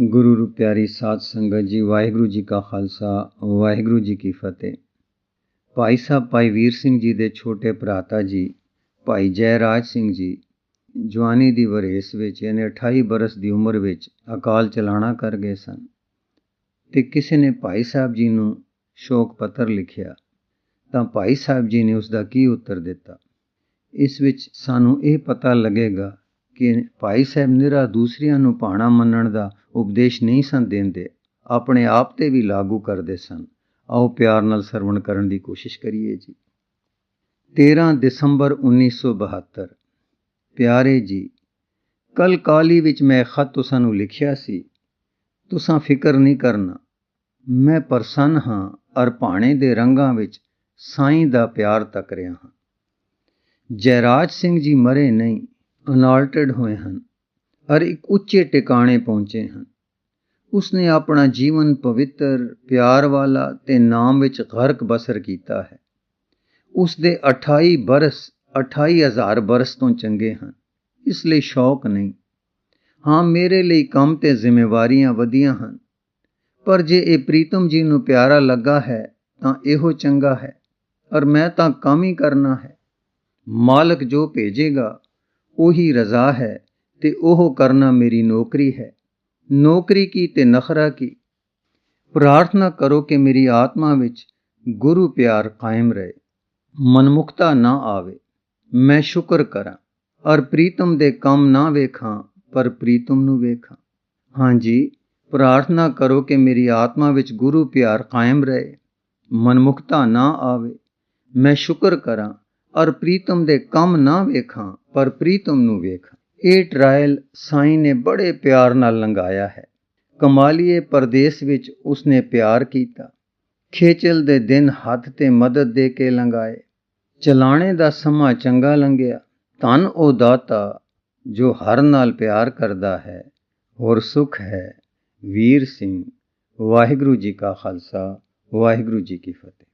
ਗੁਰੂ ਰੂ ਪਿਆਰੀ ਸਾਧ ਸੰਗਤ ਜੀ, ਵਾਹਿਗੁਰੂ ਜੀ ਕਾ ਖਾਲਸਾ, ਵਾਹਿਗੁਰੂ ਜੀ ਕੀ ਫਤਿਹ। ਭਾਈ ਸਾਹਿਬ, ਭਾਈ ਵੀਰ ਸਿੰਘ ਜੀ ਦੇ ਛੋਟੇ ਭਰਾਤਾ ਜੀ, ਭਾਈ ਜੈਰਾਜ ਸਿੰਘ ਜੀ, ਜਵਾਨੀ ਦੀ ਵਰੇਸ ਵਿੱਚ, ਯਾਨੀ 28 ਬਰਸ ਦੀ ਉਮਰ ਵਿੱਚ ਅਕਾਲ ਚਲਾਣਾ ਕਰ ਗਏ ਸਨ ਤੇ ਕਿਸੇ ਨੇ ਭਾਈ ਸਾਹਿਬ ਜੀ ਨੂੰ ਸ਼ੋਕ ਪੱਤਰ ਲਿਖਿਆ, ਤਾਂ ਭਾਈ ਸਾਹਿਬ ਜੀ ਨੇ ਉਸ ਦਾ ਕੀ ਉੱਤਰ ਦਿੱਤਾ? ਇਸ ਵਿੱਚ ਸਾਨੂੰ ਇਹ ਪਤਾ ਲੱਗੇਗਾ ਕਿ ਭਾਈ ਸਾਹਿਬ ਨਿਰਾ ਦੂਸਰਿਆਂ ਨੂੰ ਭਾਣਾ ਮੰਨਣ ਦਾ ਉਪਦੇਸ਼ ਨਹੀਂ ਸਨ ਦਿੰਦੇ, ਆਪਣੇ ਆਪ ਤੇ ਵੀ ਲਾਗੂ ਕਰਦੇ ਸਨ। ਆਓ ਪਿਆਰ ਨਾਲ ਸਰਵਣ ਕਰਨ ਦੀ ਕੋਸ਼ਿਸ਼ ਕਰੀਏ ਜੀ। 13 ਦਸੰਬਰ 1972 ਪਿਆਰੇ ਜੀ ਕੱਲ ਕਾਲੀ ਵਿੱਚ ਮੈਂ ਖਤ ਤੁਸਾਂ ਨੂੰ ਲਿਖਿਆ ਸੀ। ਤੁਸਾਂ ਫਿਕਰ ਨਹੀਂ ਕਰਨਾ। ਮੈਂ ਪ੍ਰਸੰਨ ਹਾਂ ਅਰ ਭਾਣੇ ਦੇ ਰੰਗਾਂ ਵਿੱਚ ਸਾਈਂ ਦਾ ਪਿਆਰ ਤੱਕ ਰਿਹਾ ਹਾਂ। ਜੈਰਾਜ ਸਿੰਘ ਜੀ ਮਰੇ ਨਹੀਂ। ਅਨਾਲਟਡ ਹੋਏ ਹਨ। ਅਰ ਇੱਕ ਉੱਚੇ ਟਿਕਾਣੇ ਪਹੁੰਚੇ ਹਨ। ਉਸਨੇ ਆਪਣਾ ਜੀਵਨ ਪਵਿੱਤਰ, ਪਿਆਰ ਵਾਲਾ ਤੇ ਨਾਮ ਵਿੱਚ ਗਰਕ ਬਸਰ ਕੀਤਾ ਹੈ। ਉਸ ਦੇ 28 ਬਰਸ 28000 ਬਰਸ ਤੋਂ ਚੰਗੇ ਹਨ। ਇਸ ਲਈ ਸ਼ੌਕ ਨਹੀਂ। ਹਾਂ, ਮੇਰੇ ਲਈ ਕੰਮ ਤੇ ਜ਼ਿੰਮੇਵਾਰੀਆਂ ਵਧੀਆਂ ਹਨ। ਪਰ ਜੇ ਇਹ ਪ੍ਰੀਤਮ ਜੀ ਨੂੰ ਪਿਆਰਾ ਲੱਗਾ ਹੈ, ਤਾਂ ਇਹੋ ਚੰਗਾ ਹੈ। ਔਰ ਮੈਂ ਤਾਂ ਕੰਮ ਹੀ ਕਰਨਾ ਹੈ। ਮਾਲਕ ਜੋ ਭੇਜੇਗਾ ਉਹੀ ਰਜ਼ਾ ਹੈ ਤੇ ਉਹ ਕਰਨਾ ਮੇਰੀ ਨੌਕਰੀ ਹੈ। ਨੌਕਰੀ ਕੀ ਤੇ ਨਖਰਾ ਕੀ? ਪ੍ਰਾਰਥਨਾ ਕਰੋ ਕਿ ਮੇਰੀ ਆਤਮਾ ਵਿੱਚ ਗੁਰੂ ਪਿਆਰ ਕਾਇਮ ਰਹੇ। ਮਨਮੁਖਤਾ ਨਾ ਆਵੇ। ਮੈਂ ਸ਼ੁਕਰ ਕਰਾਂ। ਔਰ ਪ੍ਰੀਤਮ ਦੇ ਕੰਮ ਨਾ ਵੇਖਾਂ, ਪਰ ਪ੍ਰੀਤਮ ਨੂੰ ਵੇਖਾਂ। ਹਾਂਜੀ ਪ੍ਰਾਰਥਨਾ ਕਰੋ ਕਿ ਮੇਰੀ ਆਤਮਾ ਵਿੱਚ ਗੁਰੂ ਪਿਆਰ ਕਾਇਮ ਰਹੇ। ਮਨਮੁਖਤਾ ਨਾ ਆਵੇ। ਮੈਂ ਸ਼ੁਕਰ ਕਰਾਂ। ਔਰ ਪ੍ਰੀਤਮ ਦੇ ਕੰਮ ਨਾ ਵੇਖਾਂ ਪਰ ਪ੍ਰੀਤਮ ਨੂੰ ਵੇਖਾਂ, ਇਹ ਟ੍ਰਾਇਲ ਸਾਈਂ ਨੇ ਬੜੇ ਪਿਆਰ ਨਾਲ ਲੰਘਾਇਆ ਹੈ। ਕਮਾਲੀਏ ਪਰਦੇਸ ਵਿੱਚ ਉਸਨੇ ਪਿਆਰ ਕੀਤਾ। ਖੇਚਲ ਦੇ ਦਿਨ ਹੱਥ ਤੇ ਮਦਦ ਦੇ ਕੇ ਲੰਘਾਏ। ਚਲਾਣੇ ਦਾ ਸਮਾਂ ਚੰਗਾ ਲੰਘਿਆ। ਧਨ ਉਹ ਦਾਤਾ ਜੋ ਹਰ ਨਾਲ ਪਿਆਰ ਕਰਦਾ ਹੈ। ਹੋਰ ਸੁਖ ਹੈ। ਵੀਰ ਸਿੰਘ, ਵਾਹਿਗੁਰੂ ਜੀ ਕਾ ਖਾਲਸਾ, ਵਾਹਿਗੁਰੂ ਜੀ ਕੀ ਫਤਿਹ।